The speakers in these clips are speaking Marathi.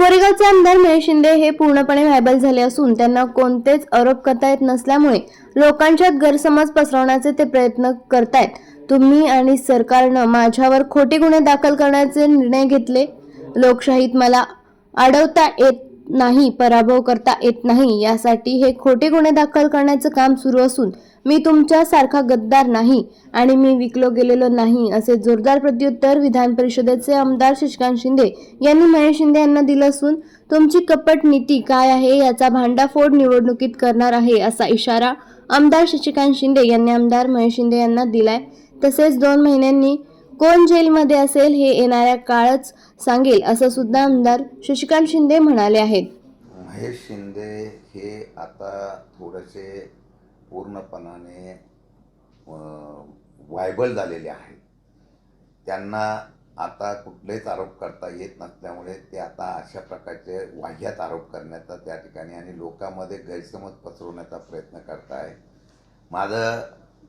कोरेगावचे आमदार महेश शिंदे हे पूर्णपणे व्हायबल झाले असून त्यांना कोणतेच आरोप करता येत नसल्यामुळे लोकांच्यात गैरसमज पसरवण्याचे ते प्रयत्न करतायत. तुम्ही आणि सरकारनं माझ्यावर खोटे गुन्हे दाखल करण्याचे निर्णय घेतले? लोकशाहीत मला अडवता येत नाही पराभव करता येत नाही. यासाठी हे खोटे गुन्हे दाखल करण्याचं काम सुरू असून मी तुमच्या सारखा गद्दार नाही आणि मी विकलो गेलेलो नाही असे जोरदार प्रत्युत्तर विधान परिषदेचे आमदार शशिकांत शिंदे यांनी महेश शिंदे यांना दिलं असून तुमची कपट नीती काय आहे याचा भांडाफोड निवडणुकीत करणार आहे असा इशारा आमदार शशिकांत शिंदे यांनी आमदार महेश शिंदे यांना दिलाय. तसेच दोन महिन्यांनी कोण जेलमध्ये असेल हे येणाऱ्या काळच सांगेल असं सुद्धा आमदार शशिकांत शिंदे म्हणाले आहेत. महेश शिंदे हे आता थोडेसे पूर्णपणाने व्हायबल झालेले आहेत. त्यांना आता कुठलेच आरोप करता येत नसल्यामुळे ते आता अशा प्रकारचे वाह्यात आरोप करण्याचा त्या ठिकाणी आणि लोकांमध्ये गैरसमज पसरवण्याचा प्रयत्न करताय माझं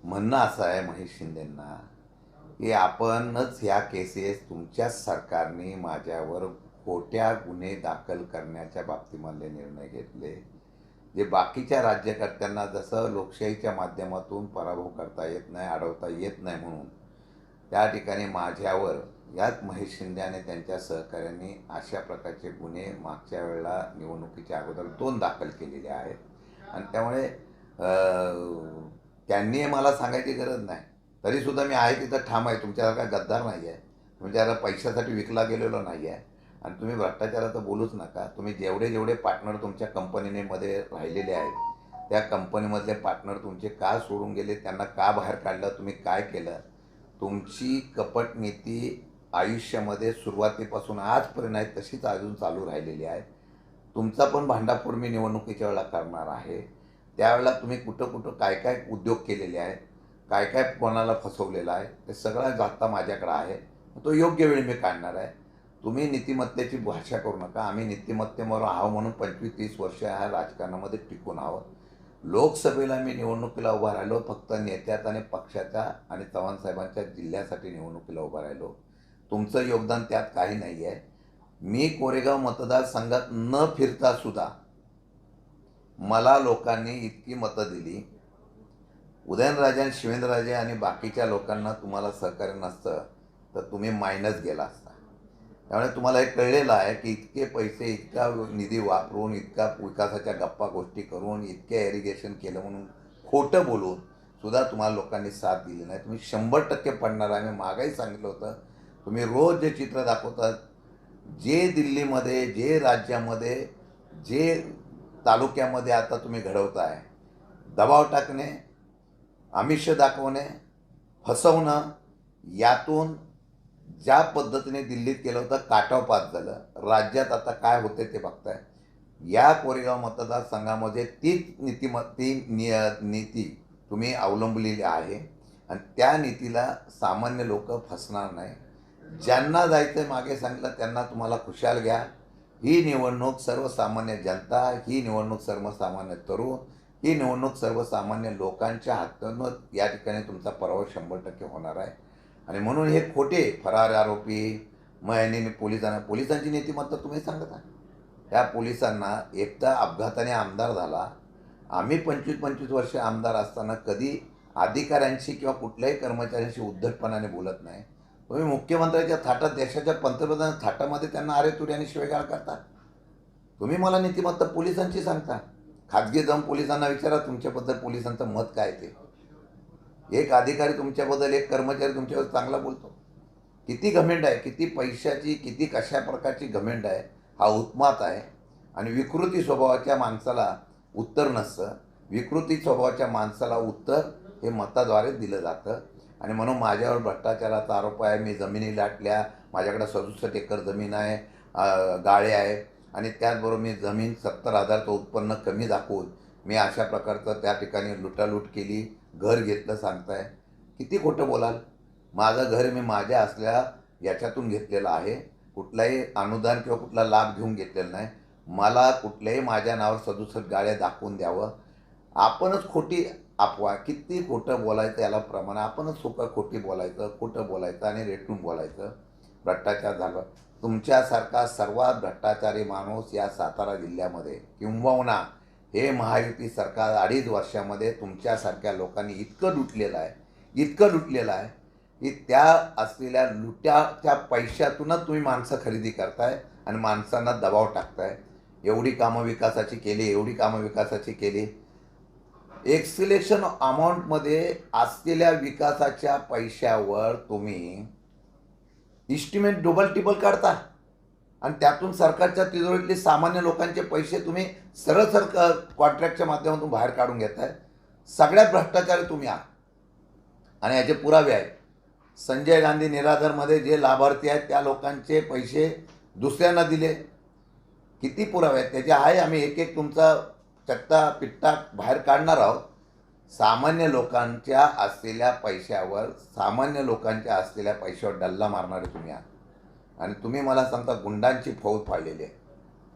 म्हणणं असं आहे महेश शिंदेंना की आपणच ह्या केसेस तुमच्याच सरकारने माझ्यावर खोट्या गुन्हे दाखल करण्याच्या बाबतीमधले निर्णय घेतले. जे बाकीच्या राज्यकर्त्यांना जसं लोकशाहीच्या माध्यमातून पराभव करता येत नाही अडवता येत नाही म्हणून त्या ठिकाणी माझ्यावर याच महेश शिंदे आणि त्यांच्या सहकाऱ्यांनी अशा प्रकारचे गुन्हे मागच्या वेळेला निवडणुकीच्या अगोदर दोन दाखल केलेले आहेत. आणि त्यामुळे त्यांनी मला सांगायची गरज नाही. तरीसुद्धा मी आहे तिथं ठाम आहे. तुमच्यासारखा गद्दार नाही आहे. तुमच्याला पैशासाठी विकला गेलेलो नाही आहे. आणि तुम्ही भ्रष्टाचाराचं बोलूच नका. तुम्ही जेवढे जेवढे पार्टनर तुमच्या कंपनीने मध्ये राहिलेले आहेत त्या कंपनीमधले पार्टनर तुमचे का सोडून गेले त्यांना का बाहेर काढलं तुम्ही काय केलं? तुमची कपट नीती आयुष्यामध्ये सुरुवातीपासून आजपर्यंत आहे तशीच अजून चालू राहिलेली आहे. तुमचा पण भांडाफोड मी निवडणुकीच्या वेळेला करणार आहे. त्यावेळेला तुम्ही कुठं कुठं काय काय उद्योग केलेले आहेत काय काय कोणाला फसवलेलं आहे ते सगळा जाता माझ्याकडं आहे. तो योग्य वेळी मी काढणार आहे. तुम्ही नीतिमत्तेची भाषा करू नका. आम्ही नीतिमत्तेवर आहो म्हणून पंचवीस तीस वर्ष ह्या राजकारणामध्ये टिकून आहोत. लोकसभेला मी निवडणुकीला उभा राहिलो. फक्त नेत्यात आणि पक्षाच्या आणि चव्हाण साहेबांच्या जिल्ह्यासाठी निवडणुकीला उभा राहिलो. तुमचं योगदान त्यात काही नाही आहे. मी कोरेगाव मतदारसंघात न फिरता सुद्धा मला लोकांनी इतकी मतं दिली. उदयनराजे आणि शिवेंद्रराजे आणि बाकीच्या लोकांना तुम्हाला सहकार्य नसतं तर तुम्ही मायनस गेला असता. त्यामुळे तुम्हाला हे कळलेलं आहे की इतके पैसे इतका निधी वापरून इतका विकासाच्या गप्पा गोष्टी करून इतके एरिगेशन केलं म्हणून खोटं बोलून सुद्धा तुम्हाला लोकांनी साथ दिली नाही. तुम्ही शंभर टक्के पडणार आहे. मी मागाही सांगितलं होतं. तुम्ही रोज जे चित्र दाखवतात जे दिल्लीमध्ये जे राज्यामध्ये जे तालुक्यामध्ये आता तुम्ही घडवताय दबाव टाकणे आमिष दाखवणे फसवणं यातून ज्या पद्धतीने दिल्लीत केलं होतं काटावपात झालं. राज्यात आता काय होते ते बघताय. या कोरेगाव मतदारसंघामध्ये तीच नीतिम ती नि नीती तुम्ही अवलंबलेली आहे. आणि त्या नीतीला सामान्य लोक फसणार नाही. ज्यांना जायचं मागे सांगितलं त्यांना तुम्हाला खुशाल घ्या. ही निवडणूक सर्वसामान्य जनता ही निवडणूक सर्वसामान्य तरुण ही निवडणूक सर्वसामान्य लोकांच्या हातानं या ठिकाणी तुमचा पराभव शंभर टक्के होणार आहे. आणि म्हणून हे खोटे फरार आरोपी मग यांनी पोलिसांना पोलिसांची नीतिमत्ता तुम्ही सांगत आहे. ह्या पोलिसांना एकदा अपघाताने आमदार झाला. आम्ही पंचवीस पंचवीस वर्ष आमदार असताना कधी अधिकाऱ्यांशी किंवा कुठल्याही कर्मचाऱ्यांशी उद्धटपणाने बोलत नाही. तुम्ही मुख्यमंत्र्याच्या थाटात देशाच्या पंतप्रधान थाटामध्ये त्यांना अरे तुर्याने शिवेगाळ करता. तुम्ही मला नीतिमत्ता पोलिसांची सांगता. खाजगी जाऊन पोलिसांना विचारा तुमच्याबद्दल पोलिसांचं मत काय ते. एक अधिकारी तुमच्याबद्दल एक कर्मचारी तुमच्याबद्दल चांगला बोलतो. किती घमेंड आहे किती पैशाची किती कशा प्रकारची घमेंड आहे हा उत्मात आहे. आणि विकृती स्वभावाच्या माणसाला उत्तर नसतं. विकृती स्वभावाच्या माणसाला उत्तर हे मताद्वारे दिलं जातं. आणि म्हणून माझ्यावर भ्रष्टाचाराचा आरोप आहे. मी जमिनी लाटल्या माझ्याकडे सदुसष्ट एकर जमीन आहे गाळे आहे. आणि त्याचबरोबर मी जमीन सत्तर हजारचं उत्पन्न कमी दाखवून मी अशा प्रकारचं त्या ठिकाणी लुटालूट केली घर घेतलं सांगताय. किती खोटं बोलाल? माझं घर मी माझ्या असल्या याच्यातून घेतलेलं आहे. कुठलाही अनुदान किंवा कुठला लाभ घेऊन घेतलेला नाही. मला कुठल्याही माझ्या नावावर सदुसष्ट गाड्या दाखवून द्यावं. आपणच खोटी अफवा किती खोटं बोलायचं याला प्रमाण आपणच सोपं खोटी बोलायचं खोटं बोलायचं आणि रेटून बोलायचं. भ्रष्टाचार झालं. तुमच्यासारखा सर्वात भ्रष्टाचारी माणूस या सातारा जिल्ह्यामध्ये किंबहुना हे महायुती सरकार अडीच वर्षामध्ये तुमच्यासारख्या लोकांनी इतकं लुटलेलं आहे इतकं लुटलेलं आहे की त्या असलेल्या लुट्याच्या पैशातूनच तुम्ही माणसं खरेदी करताय आणि माणसांना दबाव टाकताय. एवढी कामं विकासाची केली एवढी कामं विकासाची केली. एक्सिलेशन अमाऊंटमध्ये असलेल्या विकासाच्या पैशावर तुम्ही इस्टिमेट डबल टिबल काढता. आणि त्यातून सरकारच्या तिजोरीतले सामान्य लोकांचे पैसे तुम्ही सरळ सर कॉन्ट्रॅक्टच्या माध्यमातून बाहेर काढून घेताय. सगळ्यात भ्रष्टाचारी तुम्ही आहात. आणि याचे पुरावे आहेत. संजय गांधी निराधारमध्ये जे लाभार्थी आहेत त्या लोकांचे पैसे दुसऱ्यांना दिले. किती पुरावे आहेत? त्याचे आहे आम्ही एक एक तुमचा चट्टा पिट्टा बाहेर काढणार आहोत. सामान्य लोकांच्या असलेल्या पैशावर सामान्य लोकांच्या असलेल्या पैशावर डल्ला मारणारे तुम्ही आहात. आणि तुम्ही मला सांगता गुंडांची फौज फाळलेली आहे.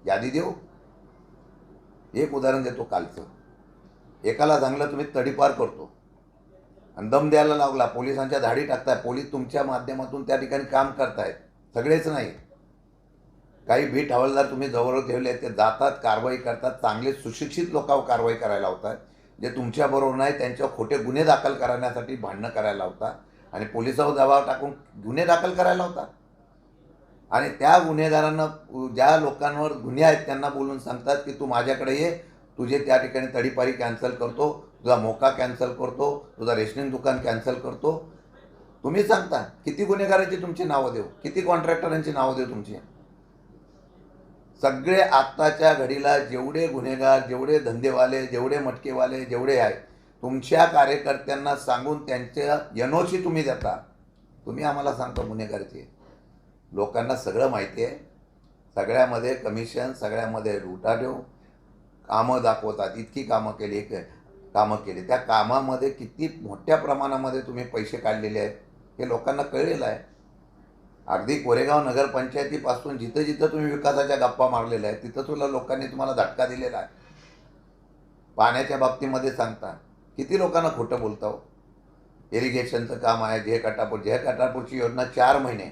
यादी देऊ? एक उदाहरण देतो कालचं. एकाला चांगलं तुम्ही तडीपार करतो. आणि दम द्यायला लागला. पोलिसांच्या धाडी टाकताय. पोलीस तुमच्या माध्यमातून त्या ठिकाणी काम करतायत सगळेच नाही. काही भीट हवालदार तुम्ही जवळ ठेवले ते जातात कारवाई करतात. चांगले सुशिक्षित लोकांवर कारवाई करायला होतात जे तुमच्याबरोबर नाही त्यांच्यावर खोटे गुन्हे दाखल करण्यासाठी भांडणं करायला होता आणि पोलिसावर दबाव टाकून गुन्हे दाखल करायला होता आणि त्या गुन्हेगारांना ज्या लोकांवर गुन्हे आहेत त्यांना बोलून सांगतात की तू माझ्याकडे ये तुझे त्या ठिकाणी तडीपारी कॅन्सल करतो तुझा मोका कॅन्सल करतो तुझा रेशनिंग दुकान कॅन्सल करतो. तुम्ही सांगता किती गुन्हेगारांची तुमची नावं देऊ? किती कॉन्ट्रॅक्टरांची नावं देऊ तुमची? सगळे आत्ताच्या घडीला जेवढे गुन्हेगार जेवढे धंदेवाले जेवढे मटकेवाले जेवढे आहेत तुमच्या कार्यकर्त्यांना सांगून त्यांच्या यनोशी तुम्ही देता. तुम्ही आम्हाला सांगता गुन्हेगारचे. लोकांना सगळं माहिती आहे. सगळ्यामध्ये कमिशन सगळ्यामध्ये लुटाढेव कामं दाखवतात. इतकी कामं केली एक कामं केली. त्या कामामध्ये किती मोठ्या प्रमाणामध्ये तुम्ही पैसे काढलेले आहेत हे लोकांना कळलेलं आहे. अगदी कोरेगाव नगरपंचायतीपासून जिथं जिथं तुम्ही विकासाच्या गप्पा मारलेल्या आहेत तिथं तुला लोकांनी तुम्हाला धक्का दिलेला आहे. पाण्याच्या बाबतीमध्ये सांगता किती लोकांना खोटं बोलता हो? इरिगेशनचं काम आहे जे कटापूर जे कटापूरची योजना चार महिने.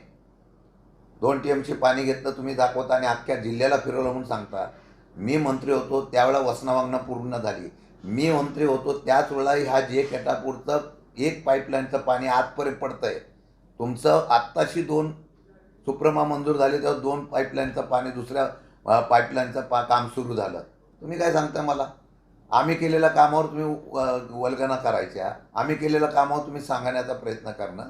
दोन टी एमची पाणी घेतलं तुम्ही दाखवता आणि अख्ख्या जिल्ह्याला फिरवलं म्हणून सांगता. मी मंत्री होतो त्यावेळा वसनावांगणं पूर्ण झाली. मी मंत्री होतो त्याच वेळेला ह्या जे कटापूरचं एक पाईपलाईनचं पाणी आजपर्यंत पडतंय. तुमचं आत्ताशी दोन सुप्रमा मंजूर झाले तेव्हा दोन पाईपलाईनचं पाणी दुसऱ्या पाईपलाईनचं पा काम सुरू झालं. तुम्ही काय सांगता मला? आम्ही केलेल्या कामावर तुम्ही वल्गना करायच्या. आम्ही केलेल्या कामावर तुम्ही सांगण्याचा प्रयत्न करणं.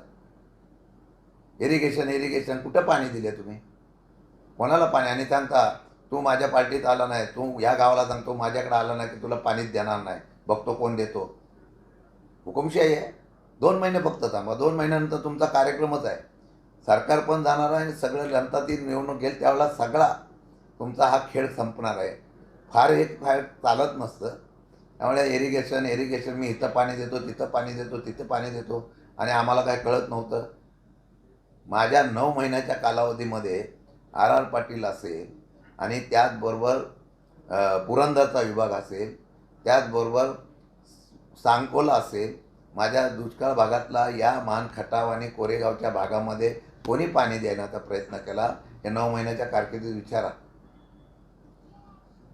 इरिगेशन इरिगेशन कुठं पाणी दिले तुम्ही? कोणाला पाणी? आणि सांगता तू माझ्या पार्टीत आला नाही. तू ह्या गावाला सांगतो माझ्याकडे आला नाही की तुला पाणीच देणार नाही. बघतो कोण देतो. हुकुमशाही आहे. दोन महिने फक्त थांबा. दोन महिन्यानंतर तुमचा कार्यक्रमच आहे. सरकार पण जाणार आहे आणि सगळं लंतातील निवडणूक घेईल त्यावेळेला सगळा तुमचा हा खेळ संपणार आहे. फार हे फार चालत नसतं. त्यामुळे इरिगेशन इरिगेशन मी इथं पाणी देतो तिथं पाणी देतो तिथं पाणी देतो आणि आम्हाला काय कळत नव्हतं. माझ्या नऊ महिन्याच्या कालावधीमध्ये आर आर पाटील असेल आणि त्याचबरोबर पुरंदरचा विभाग असेल त्याचबरोबर सांगकोला असेल माझ्या दुष्काळ भागातला या मान खटाव आणि कोरेगावच्या भागामध्ये कोणी पाणी देण्याचा प्रयत्न केला या नऊ महिन्याच्या कारकिर्दीत विचारा.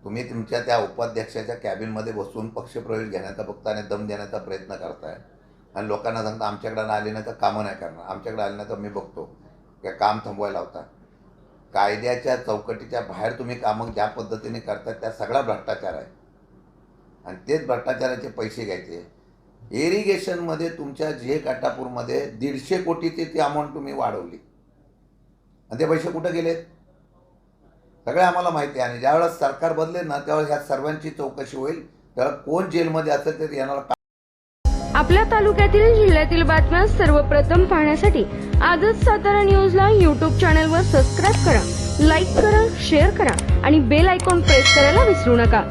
तुम्ही तुमच्या त्या उपाध्यक्षाच्या कॅबिनमध्ये बसून पक्षप्रवेश घेण्याचा फक्त आणि दम देण्याचा प्रयत्न करताय. आणि लोकांना सांगता आमच्याकडे आले नाही तर कामं नाही करणार. आमच्याकडे आले नाही तर मी बघतो. की काम थांबवायला होता कायद्याच्या चौकटीच्या बाहेर तुम्ही कामं ज्या पद्धतीने करतात त्या सगळा भ्रष्टाचार आहे. आणि तेच भ्रष्टाचाराचे पैसे घ्यायचे. इरिगेशनमध्ये तुमच्या जे काटापूरमध्ये दीडशे कोटीची ती अमाऊंट तुम्ही वाढवली. आणि ते पैसे कुठं गेलेत? सगळे आम्हाला माहिती आहे. आणि ज्यावेळेस सरकार बदले ना त्यावेळेस ह्या सर्वांची चौकशी होईल. त्यावेळेस कोण जेलमध्ये असेल ते येणार आपल्या तालुक्यातील जिल्ह्यातील बातम्या सर्वप्रथम पाहण्यासाठी आजच सातारा न्यूजला यूट्यूब चॅनलवर सबस्क्राईब करा लाईक करा शेअर करा आणि बेल आयकॉन प्रेस करायला विसरू नका.